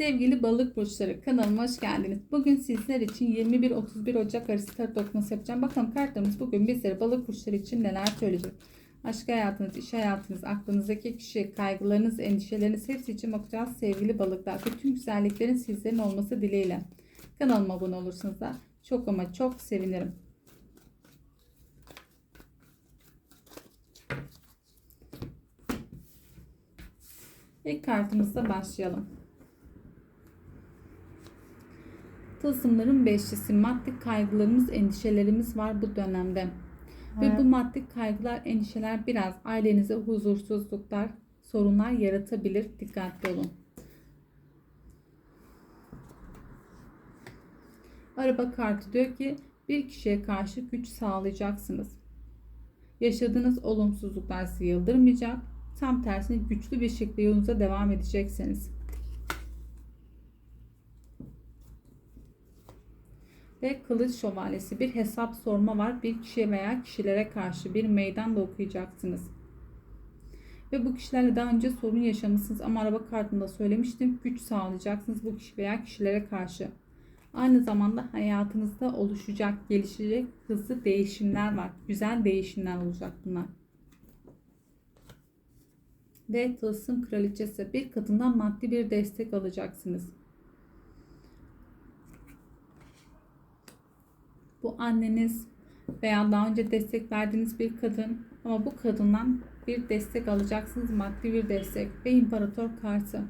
Sevgili balık burçları kanalıma hoş geldiniz. Bugün sizler için 21-31 Ocak arası tarot okuması yapacağım. Bakalım kartlarımız bugün bizlere balık burçları için neler söyleyecek. Aşk hayatınız, iş hayatınız, aklınızdaki kişi, kaygılarınız, endişeleriniz hepsi için bakacağız sevgili balıklar. Bütün güzelliklerin sizlerin olması dileğiyle. Kanalıma abone olursanız da çok ama çok sevinirim. İlk kartımızla başlayalım. Tılsımların beşlisi maddi kaygılarımız, endişelerimiz var bu dönemde. Ve bu maddi kaygılar, endişeler biraz ailenize huzursuzluklar, sorunlar yaratabilir. Dikkatli olun. Araba kartı diyor ki bir kişiye karşı güç sağlayacaksınız. Yaşadığınız olumsuzluklar sizi yıldırmayacak. Tam tersine güçlü bir şekilde yolunuza devam edeceksiniz. Ve kılıç şövalyesi bir hesap sorma var. Bir kişiye veya kişilere karşı bir meydan da okuyacaksınız. Ve bu kişilerle daha önce sorun yaşamışsınız ama araba kartında söylemiştim. Güç sağlayacaksınız bu kişi veya kişilere karşı. Aynı zamanda hayatınızda oluşacak, gelişecek hızlı değişimler var. Güzel değişimler olacak bunlar. Ve tılsım kraliçesi bir kadından maddi bir destek alacaksınız. Bu anneniz veya daha önce destek verdiğiniz bir kadın ama bu kadından bir destek alacaksınız. Maddi bir destek ve imparator kartı.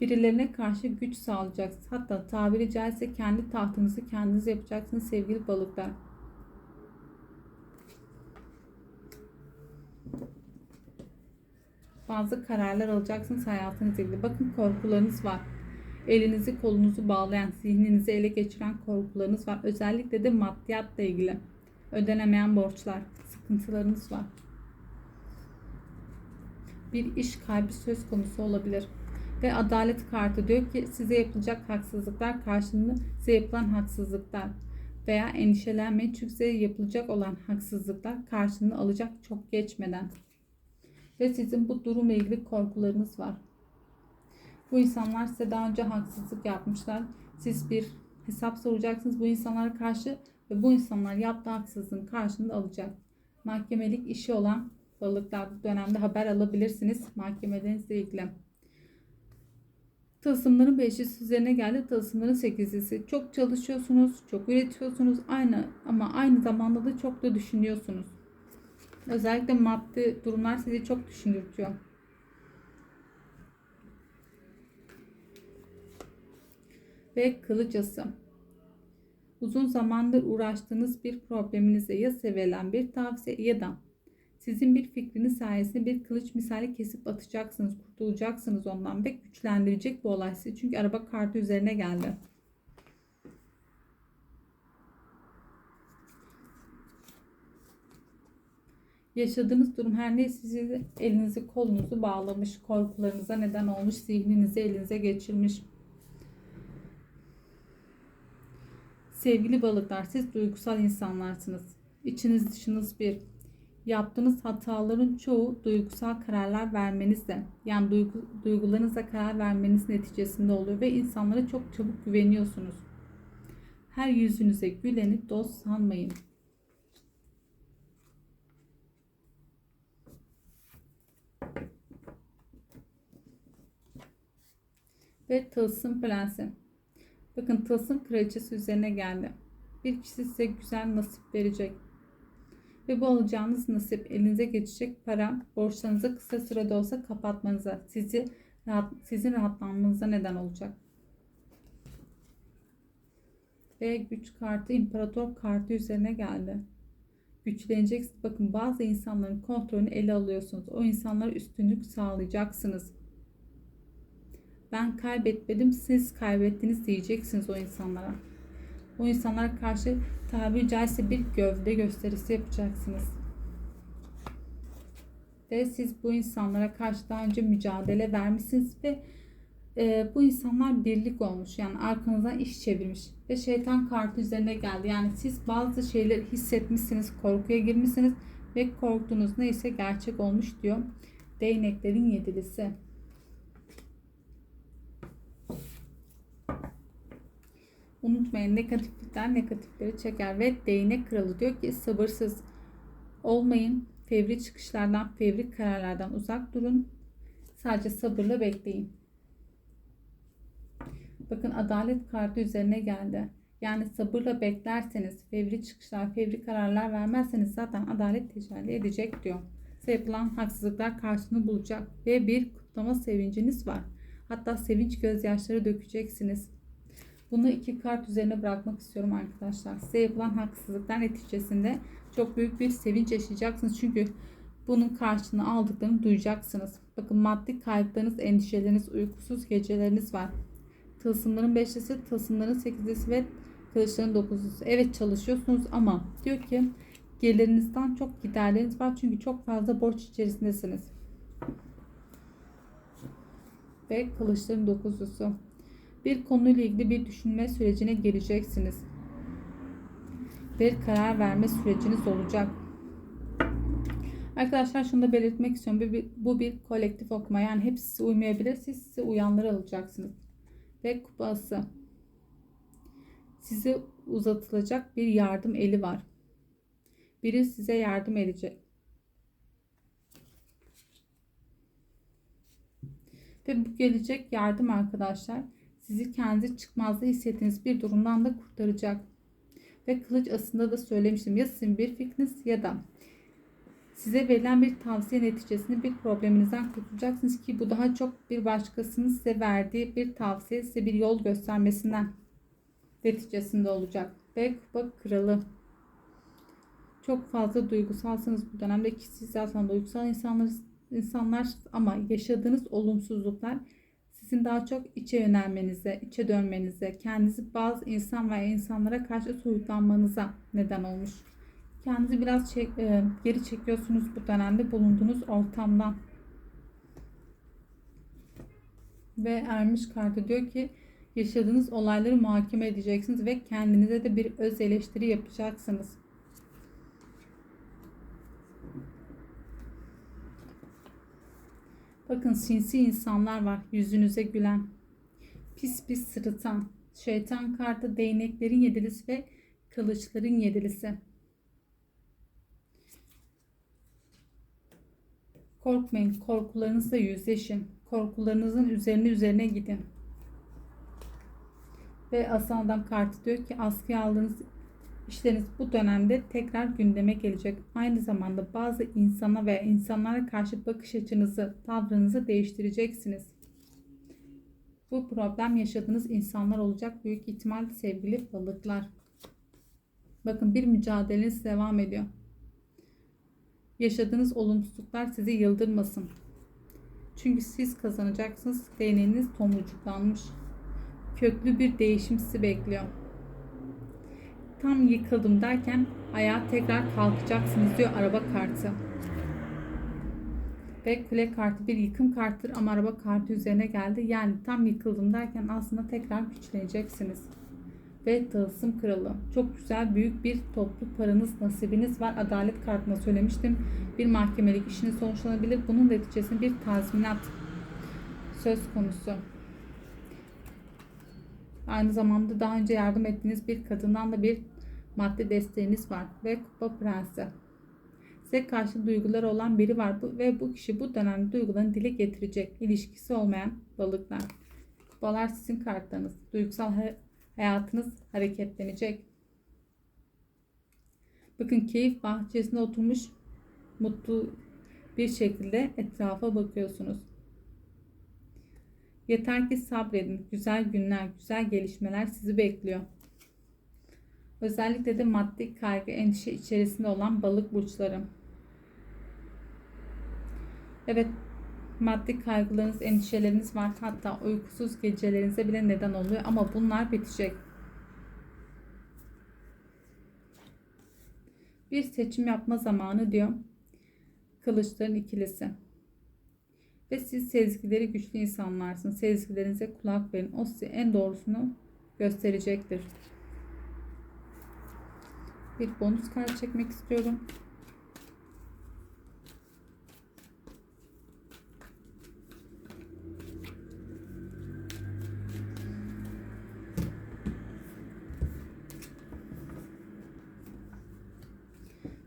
Birilerine karşı güç sağlayacaksınız. Hatta tabiri caizse kendi tahtınızı kendiniz yapacaksınız sevgili balıklar. Bazı kararlar alacaksınız hayatınızla ilgili. Bakın korkularınız var elinizi kolunuzu bağlayan, zihninizi ele geçiren korkularınız var. Özellikle de maddiyatla ilgili ödenemeyen borçlar, sıkıntılarınız var. Bir iş kaybı söz konusu olabilir. Ve adalet kartı diyor ki size yapılacak haksızlıklar karşılığında size yapılan haksızlıklar veya endişelenmeyin çünkü size yapılacak olan haksızlıklar karşılığını alacak çok geçmeden. Ve sizin bu durumla ilgili korkularınız var. Bu insanlar size daha önce haksızlık yapmışlar. Siz bir hesap soracaksınız bu insanlara karşı ve bu insanlar yaptığı haksızlığın karşılığını alacak. Mahkemelik işi olan balıklar bu dönemde haber alabilirsiniz mahkemelerinizle ilgili. Tılsımların beşisi üzerine geldi. Tılsımların sekizlisi. Çok çalışıyorsunuz, çok üretiyorsunuz aynı ama aynı zamanda da çok da düşünüyorsunuz. Özellikle maddi durumlar sizi çok düşündürtüyor. Ve kılıcası. Uzun zamandır uğraştığınız bir probleminize ya sevilen bir tavsiye ya da sizin bir fikriniz sayesinde bir kılıç misali kesip atacaksınız, kurtulacaksınız ondan ve güçlendirecek bu olay sizi. Çünkü araba kartı üzerine geldi. Yaşadığınız durum her neyse sizi elinizi kolunuzu bağlamış, korkularınıza neden olmuş, zihninizi elinize geçirmiş. Sevgili balıklar siz duygusal insanlarsınız. İçiniz dışınız bir. Yaptığınız hataların çoğu duygusal kararlar vermenizle yani duygu, duygularınızla karar vermeniz neticesinde oluyor ve insanlara çok çabuk güveniyorsunuz. Her yüzünüze güleni dost sanmayın. Ve tılsım prensi. Bakın tılsım kraliçesi üzerine geldi. Bir kişi size güzel nasip verecek. Ve bu alacağınız nasip elinize geçecek para borçlarınızı kısa sürede olsa kapatmanıza, sizi rahat, sizin rahatlanmanıza neden olacak. Ve güç kartı imparator kartı üzerine geldi. Güçleneceksiniz. Bakın bazı insanların kontrolünü ele alıyorsunuz. O insanlara üstünlük sağlayacaksınız ben kaybetmedim siz kaybettiniz diyeceksiniz o insanlara. O insanlara karşı tabiri caizse bir gövde gösterisi yapacaksınız. Ve siz bu insanlara karşı daha önce mücadele vermişsiniz ve e, bu insanlar birlik olmuş. Yani arkanızdan iş çevirmiş. Ve şeytan kartı üzerine geldi. Yani siz bazı şeyleri hissetmişsiniz, korkuya girmişsiniz ve korktuğunuz neyse gerçek olmuş diyor. Değneklerin yedilisi. Unutmayın negatiflikler negatifleri çeker ve değnek kralı diyor ki sabırsız olmayın. Fevri çıkışlardan, fevri kararlardan uzak durun. Sadece sabırla bekleyin. Bakın adalet kartı üzerine geldi. Yani sabırla beklerseniz, fevri çıkışlar, fevri kararlar vermezseniz zaten adalet tecelli edecek diyor. Size yapılan haksızlıklar karşılığını bulacak ve bir kutlama sevinciniz var. Hatta sevinç gözyaşları dökeceksiniz. Bunu iki kart üzerine bırakmak istiyorum arkadaşlar. Size yapılan haksızlıklar neticesinde çok büyük bir sevinç yaşayacaksınız. Çünkü bunun karşılığını aldıklarını duyacaksınız. Bakın maddi kaygılarınız, endişeleriniz, uykusuz geceleriniz var. Tılsımların beşlisi, tılsımların sekizlisi ve kılıçların dokuzlusu. Evet çalışıyorsunuz ama diyor ki gelirinizden çok giderleriniz var. Çünkü çok fazla borç içerisindesiniz. Ve kılıçların dokuzlusu. Bir konuyla ilgili bir düşünme sürecine geleceksiniz. Bir karar verme süreciniz olacak. Arkadaşlar şunu da belirtmek istiyorum. Bu bir, bu bir kolektif okuma. Yani hepsi uymayabilir. Siz size uyanları alacaksınız. Ve kupası. Size uzatılacak bir yardım eli var. Biri size yardım edecek. Ve bu gelecek yardım arkadaşlar sizi kendi çıkmazda hissettiğiniz bir durumdan da kurtaracak. Ve kılıç aslında da söylemiştim. Ya sizin bir fikriniz ya da size verilen bir tavsiye neticesinde bir probleminizden kurtulacaksınız ki bu daha çok bir başkasının size verdiği bir tavsiye size bir yol göstermesinden neticesinde olacak. Ve kupa kralı. Çok fazla duygusalsınız bu dönemde ki siz zaten duygusal insanlar, insanlar ama yaşadığınız olumsuzluklar sizin daha çok içe yönelmenize, içe dönmenize, kendinizi bazı insan veya insanlara karşı soyutlanmanıza neden olmuş. Kendinizi biraz çek, e, geri çekiyorsunuz bu dönemde bulunduğunuz ortamdan. Ve ermiş kartı diyor ki yaşadığınız olayları muhakeme edeceksiniz ve kendinize de bir öz eleştiri yapacaksınız. Bakın sinsi insanlar var yüzünüze gülen. Pis pis sırıtan. Şeytan kartı değneklerin yedilisi ve kılıçların yedilisi. Korkmayın, korkularınızla yüzleşin. Korkularınızın üzerine üzerine gidin. Ve aslan adam kartı diyor ki askıya aldığınız işleriniz bu dönemde tekrar gündeme gelecek. Aynı zamanda bazı insana veya insanlara karşı bakış açınızı, tavrınızı değiştireceksiniz. Bu problem yaşadığınız insanlar olacak büyük ihtimal sevgili balıklar. Bakın bir mücadeleniz devam ediyor. Yaşadığınız olumsuzluklar sizi yıldırmasın. Çünkü siz kazanacaksınız. Değneğiniz tomurcuklanmış. Köklü bir değişim sizi bekliyor. Tam yıkıldım derken ayağa tekrar kalkacaksınız diyor araba kartı. Ve kule kartı bir yıkım kartıdır ama araba kartı üzerine geldi. Yani tam yıkıldım derken aslında tekrar güçleneceksiniz. Ve tılsım kralı. Çok güzel büyük bir toplu paranız nasibiniz var. Adalet kartına söylemiştim. Bir mahkemelik işiniz sonuçlanabilir. Bunun neticesinde bir tazminat söz konusu. Aynı zamanda daha önce yardım ettiğiniz bir kadından da bir maddi desteğiniz var ve kupa prensi. Size karşı duyguları olan biri var ve bu kişi bu dönemde duygularını dile getirecek. ilişkisi olmayan balıklar. Kupalar sizin kartlarınız. Duygusal hayatınız hareketlenecek. Bakın keyif bahçesinde oturmuş mutlu bir şekilde etrafa bakıyorsunuz. Yeter ki sabredin. Güzel günler, güzel gelişmeler sizi bekliyor. Özellikle de maddi kaygı, endişe içerisinde olan balık burçları. Evet, maddi kaygılarınız, endişeleriniz var. Hatta uykusuz gecelerinize bile neden oluyor ama bunlar bitecek. Bir seçim yapma zamanı diyor. Kılıçların ikilisi. Ve siz sezgileri güçlü insanlarsınız. Sezgilerinize kulak verin. O size en doğrusunu gösterecektir. Bir bonus kart çekmek istiyorum.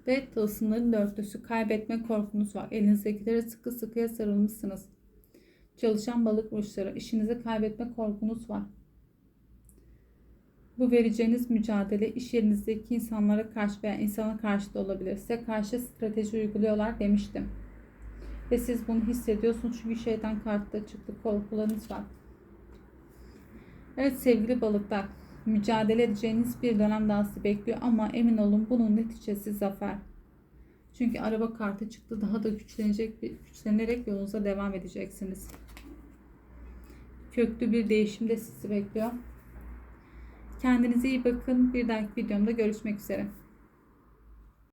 Ve tılsımların dörtlüsü kaybetme korkunuz var. Elinizdekilere sıkı sıkıya sarılmışsınız. Çalışan balık burçları işinizi kaybetme korkunuz var. Bu vereceğiniz mücadele iş yerinizdeki insanlara karşı veya insana karşı da olabilir. Size karşı strateji uyguluyorlar demiştim. Ve siz bunu hissediyorsunuz çünkü şeytan kartı çıktı. Korkularınız var. Evet sevgili balıklar. Mücadele edeceğiniz bir dönem daha sizi bekliyor ama emin olun bunun neticesi zafer. Çünkü araba kartı çıktı. Daha da güçlenecek, güçlenerek yolunuza devam edeceksiniz. Köklü bir değişim de sizi bekliyor. Kendinize iyi bakın. Bir dahaki videomda görüşmek üzere.